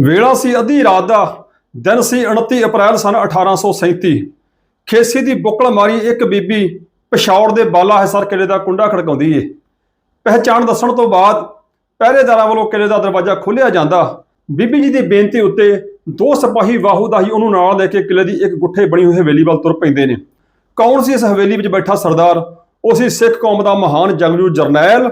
ਵੇਲਾ ਸੀ ਅੱਧੀ ਰਾਤ ਦਾ। ਦਿਨ ਸੀ 29 ਅਪ੍ਰੈਲ ਸਨ 1837 ਖੇਸੀ ਦੀ ਬੁੱਕਲ ਮਾਰੀ ਇੱਕ ਬੀਬੀ ਪਿਸ਼ੌਰ ਦੇ ਬਾਲਾ ਹਿਸਰ ਕਿਲੇ ਦਾ ਕੁੰਡਾ ਖੜਕਾਉਂਦੀ ਏ। ਪਹਿਚਾਣ ਦੱਸਣ ਤੋਂ ਬਾਅਦ ਪਹਿਰੇਦਾਰਾਂ ਵੱਲੋਂ ਕਿਲੇ ਦਾ ਦਰਵਾਜ਼ਾ ਖੋਲ੍ਹਿਆ ਜਾਂਦਾ। ਬੀਬੀ ਜੀ ਦੀ ਬੇਨਤੀ ਉੱਤੇ ਦੋ ਸਿਪਾਹੀ ਵਾਹੂਦਾਹੀ ਉਹਨੂੰ ਨਾਲ ਲੈ ਕੇ ਕਿਲੇ ਦੀ ਇੱਕ ਗੁੱਠੇ ਬਣੀ ਹੋਈ ਹਵੇਲੀ ਵੱਲ ਤੁਰ ਪੈਂਦੇ ਨੇ। ਕੌਣ ਸੀ ਇਸ ਹਵੇਲੀ ਵਿੱਚ ਬੈਠਾ ਸਰਦਾਰ? ਉਹ ਸੀ ਸਿੱਖ ਕੌਮ ਦਾ ਮਹਾਨ ਜੰਗਜੂ ਜਰਨੈਲ,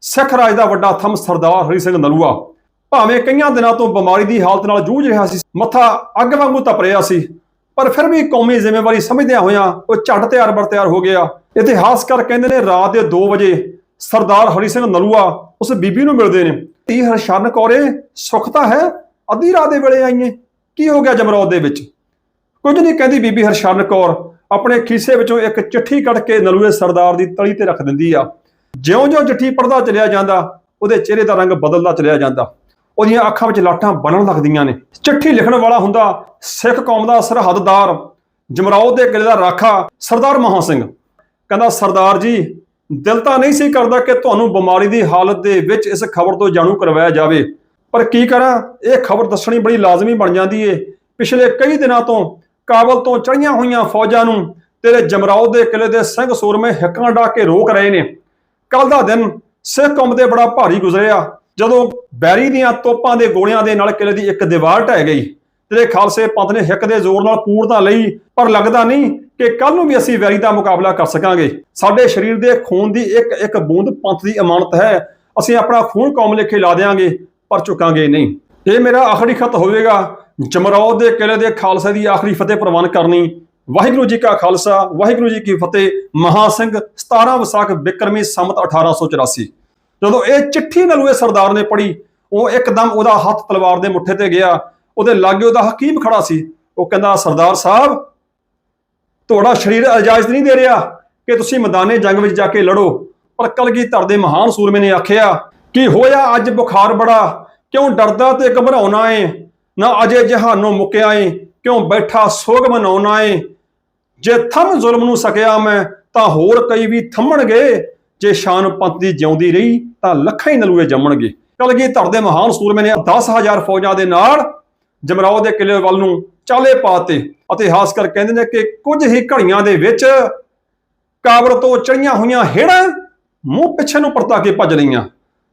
ਸਿੱਖ ਰਾਜ ਦਾ ਵੱਡਾ ਥੰਮ ਸਰਦਾਰ ਹਰੀ ਸਿੰਘ ਨਲੂਆ। ਭਾਵੇਂ ਕਈਆਂ ਦਿਨਾਂ ਤੋਂ ਬਿਮਾਰੀ ਦੀ ਹਾਲਤ ਨਾਲ ਜੂਝ ਰਿਹਾ ਸੀ, ਮੱਥਾ ਅੱਗ ਵਾਂਗੂ ਤਪ ਰਿਹਾ ਸੀ, ਪਰ ਫਿਰ ਵੀ ਕੌਮੀ ਜ਼ਿੰਮੇਵਾਰੀ ਸਮਝਦਿਆਂ ਹੋਇਆਂ ਉਹ ਝੱਟ ਤਿਆਰ ਬਰ ਤਿਆਰ ਹੋ ਗਿਆ। ਇਤਿਹਾਸਕਾਰ ਕਹਿੰਦੇ ਨੇ ਰਾਤ ਦੇ 2 ਵਜੇ ਸਰਦਾਰ ਹਰੀ ਸਿੰਘ ਨਲੂਆ ਉਸ ਬੀਬੀ ਨੂੰ ਮਿਲਦੇ ਨੇ। ਤੀ ਹਰਸ਼ਨ ਕੌਰੇ ਸੁੱਖ ਤਾਂ ਹੈ? ਅੱਧੀ ਰਾਤ ਦੇ ਵੇਲੇ ਆਈਏ। ਕੀ ਹੋ ਗਿਆ ਜਮਰੌਦ ਦੇ ਵਿੱਚ? ਕੁਝ ਨਹੀਂ ਕਹਿੰਦੀ ਬੀਬੀ ਹਰਸ਼ਨ ਕੌਰ। ਆਪਣੇ ਖੀਸੇ ਵਿੱਚੋਂ ਇੱਕ ਚਿੱਠੀ ਕੱਢ ਕੇ ਨਲੂਏ ਸਰਦਾਰ ਦੀ ਤਲੀ ਤੇ ਰੱਖ ਦਿੰਦੀ ਆ। ਜਿਉਂ-ਜਿਉਂ ਚਿੱਠੀ ਪੜਦਾ ਚਲਿਆ ਜਾਂਦਾ, ਉਹਦੇ ਚਿਹਰੇ ਦਾ ਰੰਗ ਬਦਲਦਾ ਚਲਿਆ ਜਾਂਦਾ। ਉਹਦੀਆਂ ਅੱਖਾਂ ਵਿੱਚ ਲਾਟਾਂ ਬਣਨ ਲੱਗਦੀਆਂ ਨੇ। ਚਿੱਠੀ ਲਿਖਣ ਵਾਲਾ ਹੁੰਦਾ ਸਿੱਖ ਕੌਮ ਦਾ ਸਰਹੱਦਦਾਰ ਜਮਰੌਦ ਦੇ ਕਿਲੇ ਦਾ ਰਾਖਾ ਸਰਦਾਰ ਮਹਾਂ ਸਿੰਘ। ਕਹਿੰਦਾ, ਸਰਦਾਰ ਜੀ, ਦਿਲ ਤਾਂ ਨਹੀਂ ਸੀ ਕਰਦਾ ਕਿ ਤੁਹਾਨੂੰ ਬਿਮਾਰੀ ਦੀ ਹਾਲਤ ਦੇ ਵਿੱਚ ਇਸ ਖਬਰ ਤੋਂ ਜਾਣੂ ਕਰਵਾਇਆ ਜਾਵੇ। ਪਰ ਕੀ ਕਰਾਂ? ਇਹ ਖਬਰ ਦੱਸਣੀ ਬੜੀ ਲਾਜ਼ਮੀ ਬਣ ਜਾਂਦੀ ਏ। ਪਿਛਲੇ ਕਈ ਦਿਨਾਂ ਤੋਂ ਕਾਬਲ ਤੋਂ ਚੜੀਆਂ ਹੋਈਆਂ ਫੌਜਾਂ ਨੂੰ ਤੇਰੇ ਜਮਰੌਦ ਦੇ ਕਿਲੇ ਦੇ ਸਿੰਘ ਸੂਰਮੇ ਹਿੱਕਾਂ ਡਾ ਕੇ ਰੋਕ ਰਹੇ ਨੇ। ਕੱਲ ਦਾ ਦਿਨ ਸਿੱਖ ਕੌਮ ਦੇ ਬੜਾ ਭਾਰੀ ਗੁਜ਼ਰਿਆ। ਜਦੋਂ ਬੈਰੀ ਦੀਆਂ ਤੋਪਾਂ ਦੇ ਗੋਲਿਆਂ ਦੇ ਨਾਲ ਕਿਲੇ ਦੀ ਇੱਕ ਦੀਵਾਰ ਢਹਿ ਗਈ, ਤੇਰੇ ਖਾਲਸੇ ਪੰਥ ਨੇ ਹਿੱਕ ਦੇ ਜ਼ੋਰ ਨਾਲ ਪੂਰ ਤਾਂ ਲਈ, ਪਰ ਲੱਗਦਾ ਨਹੀਂ ਕਿ ਕੱਲ ਨੂੰ ਵੀ ਅਸੀਂ ਵੈਰੀ ਦਾ ਮੁਕਾਬਲਾ ਕਰ ਸਕਾਂਗੇ। ਸਾਡੇ ਸਰੀਰ ਦੇ ਖੂਨ ਦੀ ਇੱਕ ਇੱਕ ਬੂੰਦ ਪੰਥ ਦੀ ਅਮਾਨਤ ਹੈ, ਅਸੀਂ ਆਪਣਾ ਖੂਨ ਕੌਮ ਲਿਖੇ ਲਾ ਦੇਾਂਗੇ ਪਰ ਝੁਕਾਂਗੇ ਨਹੀਂ। ਇਹ ਮੇਰਾ ਆਖਰੀ ਖਤ ਹੋਵੇਗਾ ਜਮਰੌਦ ਦੇ ਕਿਲੇ ਦੇ ਖਾਲਸੇ ਦੀ ਆਖਰੀ ਫਤਿਹ ਪ੍ਰਵਾਨ ਕਰਨੀ। ਵਾਹਿਗੁਰੂ ਜੀ ਕਾ ਖਾਲਸਾ, ਵਾਹਿਗੁਰੂ ਜੀ ਕੀ ਫਤਿਹ, ਮਹਾ ਸਿੰਘ 17 ਵਿਸਾਖ ਬਿਕਰਮੀ ਸੰਮਤ 1884 ਜਦੋਂ ਇਹ ਚਿੱਠੀ ਨਲੂਏ ਸਰਦਾਰ ਨੇ ਪੜ੍ਹੀ, ਉਹ ਇੱਕਦਮ ਉਹਦਾ ਹੱਥ ਤਲਵਾਰ ਦੇ ਮੁੱਠੇ ਤੇ ਗਿਆ। ਉਹਦੇ ਲਾਗੇ ਉਹਦਾ ਹਕੀਮ ਖੜਾ ਸੀ। ਉਹ ਕਹਿੰਦਾ, ਸਰਦਾਰ ਸਾਹਿਬ, ਤੁਹਾਡਾ ਸਰੀਰ ਇਜਾਜ਼ਤ ਨਹੀਂ ਦੇ ਰਿਹਾ ਕਿ ਤੁਸੀਂ ਮੈਦਾਨੇ ਜੰਗ ਵਿੱਚ ਜਾ ਕੇ ਲੜੋ। ਪਰ ਕਲਗੀਧਰ ਦੇ ਮਹਾਨ ਸੂਰਮੇ ਨੇ ਆਖਿਆ, ਕਿ ਹੋਇਆ? ਅੱਜ ਬੁਖਾਰ ਬੜਾ। ਕਿਉਂ ਡਰਦਾ ਤੇ ਘਬਰਾਉਣਾ ਏ ਨਾ ਅਜੇ ਜਹਾਨੋਂ ਮੁੱਕਿਆ ਏ ਕਿਉਂ ਬੈਠਾ ਸੋਗ ਮਨਾਉਣਾ ਏ ਜੇ ਥੰਮ ਜ਼ੁਲਮ ਨੂੰ ਸਕਿਆ ਮੈਂ, ਤਾਂ ਹੋਰ ਕਈ ਵੀ ਥੰਮਣਗੇ। ਜੇ ਸ਼ਾਨ ਪੰਥ ਦੀ ਜਿਉਂਦੀ ਰਹੀ, ਤਾਂ ਲੱਖਾਂ ਹੀ ਨਲੂਏ ਜੰਮਣਗੇ। ਕਲਗੀਧਰ ਦੇ ਮਹਾਨ ਸੂਰਮੇ ਨੇ 10000 ਫੌਜਾਂ ਦੇ ਨਾਲ ਜਮਰਾਓ ਦੇ ਕਿਲੇ ਵੱਲ ਨੂੰ ਚਾਲੇ ਪਾਤੇ ਇਤਿਹਾਸਕਾਰ ਕਹਿੰਦੇ ਨੇ ਕਿ ਕੁਝ ਹੀ ਘੜੀਆਂ ਦੇ ਵਿੱਚ ਕਾਬਰ ਤੋਂ ਚੜੀਆਂ ਹੋਈਆਂ ਹੇੜਾਂ ਮੂੰਹ ਪਿੱਛੇ ਨੂੰ ਪਰਤਾ ਕੇ ਭੱਜ ਲਈਆਂ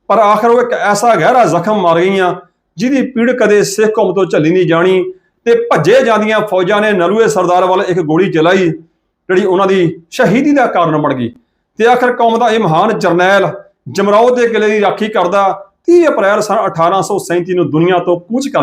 ਪਰ ਆਖਰ ਉਹ ਇੱਕ ਐਸਾ ਗਹਿਰਾ ਜ਼ਖਮ ਮਾਰ ਗਈਆਂ, ਜਿਹਦੀ ਪੀੜ ਕਦੇ ਸਿੱਖ ਕੌਮ ਤੋਂ ਝੱਲੀ ਨਹੀਂ ਜਾਣੀ ਤੇ ਭੱਜੇ ਜਾਂਦੀਆਂ ਫੌਜਾਂ ਨੇ ਨਲੂਏ ਸਰਦਾਰ ਵੱਲ ਇੱਕ ਗੋਲੀ ਚਲਾਈ, ਜਿਹੜੀ ਉਹਨਾਂ ਦੀ ਸ਼ਹੀਦੀ ਦਾ ਕਾਰਨ ਬਣ ਗਈ। ਤੇ ਆਖਰ ਕੌਮ ਦਾ ਇਹ ਮਹਾਨ ਜਰਨੈਲ ਜਮਰਾਓ ਦੇ ਕਿਲੇ ਦੀ ਰਾਖੀ ਕਰਦਾ 30 ਅਪ੍ਰੈਲ ਸਨ 1837 ਨੂੰ ਦੁਨੀਆ ਤੋਂ ਕੂਚ ਕਰ